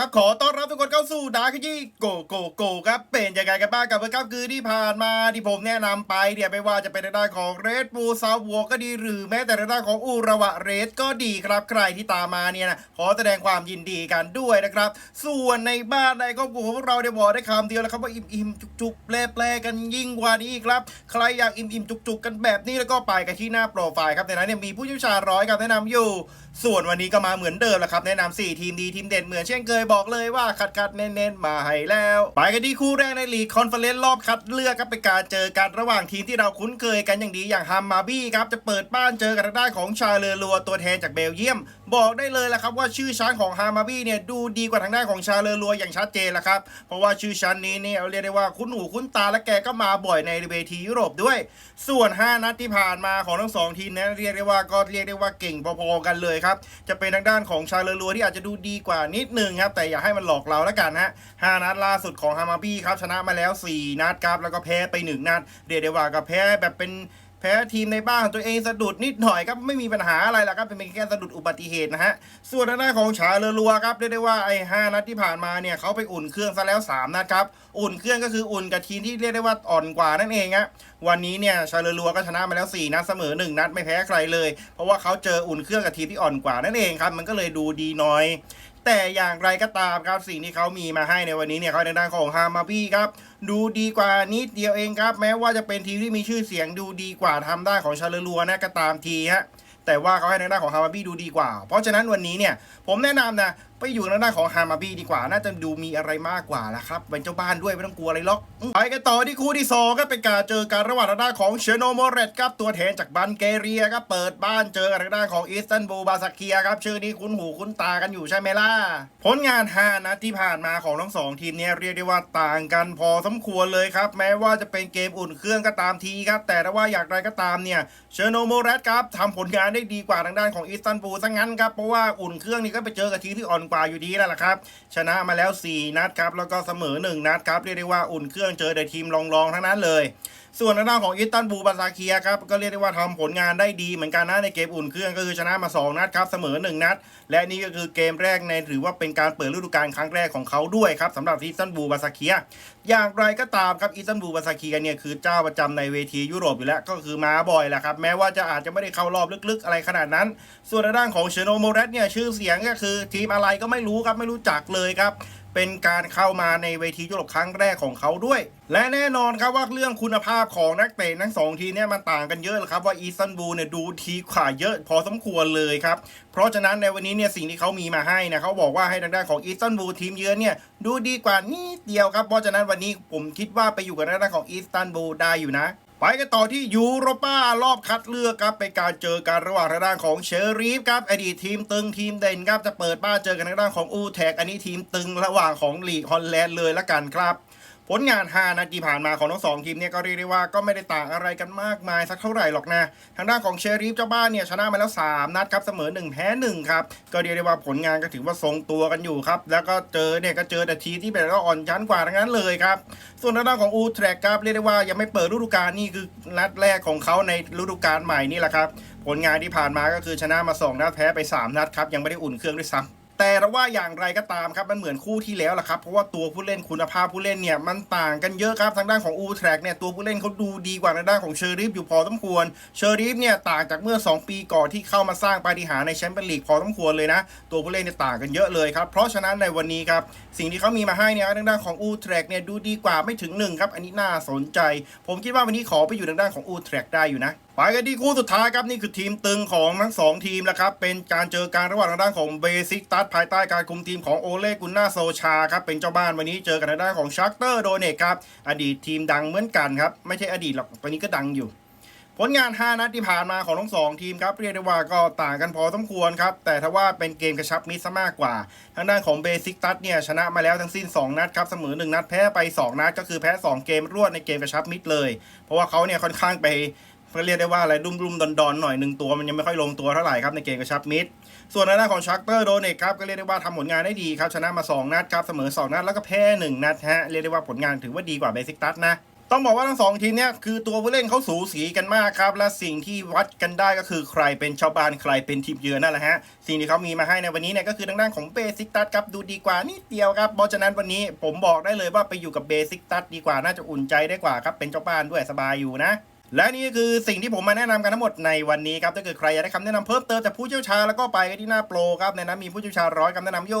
ครับ ขอต้อนรับ คนเข้าสู่ดาร์กยี่โกโกโกครับเป็นยังไงกันบ้างกับเบอร์ครับคือที่ผ่านมาที่ผมแนะนำไปเนี่ยไม่ว่าจะเป็นในด้านของเรดบูซาววัวก็ดีหรือแม้แต่ในด้านของอุระวะเรสก็ดีครับใครที่ตามมาเนี่ยนะขอแสดงความยินดีกันด้วยนะครับ ส่วนในบ้านในครอบครัวของพวกเราเนี่ยบอกได้คำเดียวแล้วครับว่าอิ่มอิ่มจุกๆแปลแปลๆกันยิ่งกว่านี้ครับ ใครอยากอิ่มอิ่มจุกๆกันแบบนี้แล้วก็ไปกันที่หน้าโปรไฟล์ครับในนั้นเนี่ยมีผู้เชี่ยวชาญร้อยครับแนะนำอยู่ ส่วนวันนี้ก็มาเหมือนเดิมแหละครับแนะนำ4ทีมดีทีมเด่นเหมือนเช่นเคยบอกเลยว่าคัดคัดเน้นๆมาให้แล้ว ไปกันที่คู่แรกในลีกคอนเฟอเรนซ์รอบคัดเลือกครับเป็นการเจอกันระหว่างทีมที่เราคุ้นเคยกันอย่างดีอย่างฮัมมาบี้ครับจะเปิดบ้านเจอกันทางด้านของชาเลอรัวตัวแทนจากเบลเยียม บอกได้เลยแหละครับว่าชื่อชั้นของฮามาบี้เนี่ยดูดีกว่าทางด้านของชาเลอรัวอย่างชัดเจนแหละครับเพราะว่าชื่อชั้นนี้เนี่ยเรียกได้ว่าคุ้นหูคุ้นตาและแกก็มาบ่อยในเวทียุโรปด้วย ส่วน 5 นัดที่ผ่านมาของทั้งสองทีมนั้นเรียกได้ว่าก็เรียกได้ว่าเก่งพอๆกันเลยครับจะเป็นทางด้านของชาเลอรัวที่อาจจะดูดีกว่านิดนึงครับแต่อย่าให้มันหลอกเราแล้วกันฮะ5นัดล่าสุดของฮามาบี้ครับชนะมาแล้ว 4 นัดครับแล้วก็แพ้ไป 1 นัดเรียกได้ว่าก็แพ้แบบเป็นแพ้ทีมในบ้านตัวเองสะดุดนิดหน่อยครับไม่มีปัญหาอะไรหรอกครับเป็นแค่สะดุดอุบัติเหตุนะฮะส่วนทางด้านของชาเลอรัวครับเรียกได้ว่าไอ้ห้านัดที่ผ่านมาเนี่ยเขาไปอุ่นเครื่องซะแล้วสามนัดครับอุ่นเครื่องก็คืออุ่นกับทีมที่เรียกได้ว่าอ่อนกว่านั่นเองฮะวันนี้เนี่ยชาเลอรัวก็ชนะมาแล้ว 4 นัดเสมอ 1 นัดไม่แพ้ใครเลย เพราะว่าเขาเจออุ่นเครื่องกับทีมที่อ่อนกว่านั่นเองครับมันก็เลยดูดีน้อย แต่อย่างไรก็ตามครับสิ่งที่เขามีมาให้ในวันนี้เนี่ยเขาในด้านของฮามาบี้ครับดูดีกว่านิดเดียวเองครับแม้ว่าจะเป็นทีมที่มีชื่อเสียงดูดีกว่าทำได้ของชาเลลัวนะก็ตามทีฮะแต่ว่าเขาให้ในด้านของฮามาบี้ดูดีกว่า เพราะฉะนั้นวันนี้เนี่ยผมแนะนำนะ ไปอยู่ในด้านของฮามาบี้ดีกว่า น่าจะดูมีอะไรมากกว่าละครับ เป็นเจ้าบ้านด้วยไม่ต้องกลัวอะไรหรอก ไปกันต่อที่คู่ที่สองก็เป็นการเจอกันระหว่างทางด้านของเชโนโมเรตครับตัวแทนจากบันเกเรียครับเปิดบ้านเจอกันทางด้านของอิสตันบูลบาซักเคียครับชื่อนี้คุ้นหูคุ้นตากันอยู่ใช่ไหมล่ะ ผลงาน5นัดที่ผ่านมาของทั้งสองทีมเนี่ยเรียกได้ว่าต่างกันพอสมควรเลยครับ แม้ว่าจะเป็นเกมอุ่นเครื่องก็ตามทีครับ แต่ถ้าว่าอย่างไรก็ตามเนี่ยเชโนโมเรตครับทำผลงานได้ดีกว่าทางด้านของอิสตันบูลซะงั้นครับเพราะว่าอุ่นเครื่องนี่ก็ไปเจอกับทีมที่อ่อนกว่าอยู่ดีแล้วล่ะครับ ชนะมาแล้ว 4 นัดครับ แล้วก็เสมอ 1 นัดครับ เรียกได้ว่าอุ่นเครื่องเจอแต่ทีมรองๆทั้งนั้นเลย ส่วนทางด้านของอิสตันบูลบาซาเคียครับ ก็เรียกได้ว่าทำผลงานได้ดีเหมือนกันนะในเกมอุ่นเครื่องก็คือชนะมา 2 นัดครับ เสมอ 1 นัด และนี่ก็คือเกมแรกในถือว่าเป็นการเปิดฤดูกาลครั้งแรกของเขาด้วยครับสำหรับอิสตันบูลบาซาเคีย อย่างไรก็ตามครับอิสตันบูลบาซาเคียเนี่ยคือเจ้าประจำในเวทียุโรปอยู่แล้วก็คือมาบ่อยแหละครับแม้ว่าจะอาจจะไม่ได้เข้ารอบลึกๆ อะไรขนาดนั้น ส่วนทางด้านของเชโนโมเรตเนี่ยชื่อเสียงก็คือทีมอะไรก็ไม่รู้ครับไม่รู้จักเลยครับเป็นการเข้ามาในเวทียุโรปครั้งแรกของเขาด้วย และแน่นอนครับว่าเรื่องคุณภาพของนักเตะทั้งสองทีเนี่ยมันต่างกันเยอะเลยครับว่าอีสตันบูลเนี่ยดูทีขวาเยอะพอสมควรเลยครับ เพราะฉะนั้นในวันนี้เนี่ยสิ่งที่เขามีมาให้นะเขาบอกว่าให้ทางด้านของอีสตันบูลทีมเยือนเนี่ยดูดีกว่านิดเดียวครับเพราะฉะนั้นวันนี้ผมคิดว่าไปอยู่กับทางด้านของอีสตันบูลได้อยู่นะ ไปกันต่อที่ยูโรป้ารอบคัดเลือกครับเป็นการเจอกันระหว่างทางด้านของเชอรีฟครับอดีตทีมตึงทีมเด่นครับจะเปิดบ้านเจอกันทางด้านของอูแทกอันนี้ทีมตึงระหว่างของลีกฮอลแลนด์เลยละกันครับ ผลงาน5นัดที่ผ่านมาของทั้งสองทีมเนี่ยก็เรียกได้ว่าก็ไม่ได้ต่างอะไรกันมากมายสักเท่าไหร่หรอกนะทางด้านของเชอรีฟเจ้าบ้านเนี่ยชนะมาแล้ว 3 นัดครับเสมอ 1 แพ้1ครับก็เรียกได้ว่าผลงานก็ถือว่าทรงตัวกันอยู่ครับแล้วก็เจอเนี่ยก็เจอแต่ทีที่เป็นก็อ่อนชั้นกว่าทั้งนั้นเลยครับส่วนทางด้านของอูแทรกครับเรียกได้ว่ายังไม่เปิดฤดูกาลนี่คือนัดแรกของเขาในฤดูกาลใหม่นี่แหละครับผลงานที่ผ่านมาก็คือชนะมา 2 นัดแพ้ไป 3 นัดครับยังไม่ได้อุ่นเครื่องด้วยซ้ำ แต่ว่าอย่างไรก็ตามครับมันเหมือนคู่ที่แล้วล่ะครับเพราะว่าตัวผู้เล่นคุณภาพผู้เล่นเนี่ยมันต่างกันเยอะครับทางด้านของอูแทรกเนี่ยตัวผู้เล่นเขาดูดีกว่าทางด้านของเชอริฟอยู่พอสมควรเชอริฟเนี่ยต่างจากเมื่อ 2 ปีก่อนที่เข้ามาสร้างปาฏิหาริย์ในแชมเปี้ยนลีกพอสมควรเลยนะ ตัวผู้เล่นเนี่ยต่างกันเยอะเลยครับเพราะฉะนั้นในวันนี้ครับสิ่งที่เขามีมาให้เนี่ยทางด้านของอูแทรกเนี่ยดูดีกว่าไม่ถึงหนึ่งครับอันนี้น่าสนใจ ผมคิดว่าวันนี้ขอไปอยู่ทางด้านของอูแทรกได้อยู่นะ ไปกันที่คู่สุดท้ายครับนี่คือทีมตึงของทั้งสองทีมแล้วครับเป็นการเจอการระหว่างทางด้านของเบซิกตัสภายใต้การคุมทีมของโอเล่กุนนาโซชาครับเป็นเจ้าบ้านวันนี้เจอกันทางด้านของชักเตอร์โดเนกครับอดีตทีมดังเหมือนกันครับไม่ใช่อดีตหรอกตอนนี้ก็ดังอยู่ ผลงาน 5 นัดที่ผ่านมาของทั้งสองทีมครับเรียกได้ว่าก็ต่างกันพอสมควรครับแต่ถ้าว่าเป็นเกมกระชับมิตรซะมากกว่า ทางด้านของเบซิกตัสเนี่ยชนะมาแล้วทั้งสิ้น 2 นัดครับเสมอ 1 นัดแพ้ไป 2 นัดก็คือแพ้ 2 เกมรวดในเกมกระชับมิตรเลย เพราะว่าเขาเนี่ยค่อนข้างไป เรียกได้ว่าอะไรดุมๆดอนๆหน่อยหนึ่งตัวมันยังไม่ค่อยลงตัวเท่าไหร่ครับในเกมกระชับมิตรส่วนทางด้านของชักเตอร์โดเนกครับก็เรียกได้ว่าทำผลงานได้ดีครับชนะมา 2 นัดครับเสมอ 2 นัดแล้วก็แพ้1นัดฮะเรียกได้ว่าผลงานถือว่าดีกว่าเบซิกตัสนะต้องบอกว่าทั้งสองทีมเนี่ยคือตัวผู้เล่นเขาสูสีกันมากครับ และสิ่งที่วัดกันได้ก็คือใครเป็นชาวบ้านใครเป็นทีมเยือนนั่นแหละฮะ สิ่งที่เขามีมาให้ในวันนี้เนี่ยก็คือทางด้านของเบสิกตัดครับดูดีกว่านิดเดียวครับเพราะฉะนั้นวันนี้ผมบอกได้เลยว่าไปอยู่กับเบสิกตัดดีกว่าน่าจะอุ่นใจได้กว่าครับเป็นเจ้าบ้านด้วยสบายอยู่นะ และนี่ก็คือสิ่งที่ผมมาแนะนำกันทั้งหมดในวันนี้ครับถ้าเกิดใครอยากได้คำแนะนำเพิ่มเติมจากผู้เชี่ยวชาญแล้วก็ไปกันที่หน้าโปรครับในนั้นมีผู้เชี่ยวชาญร้อยคำแนะนำโย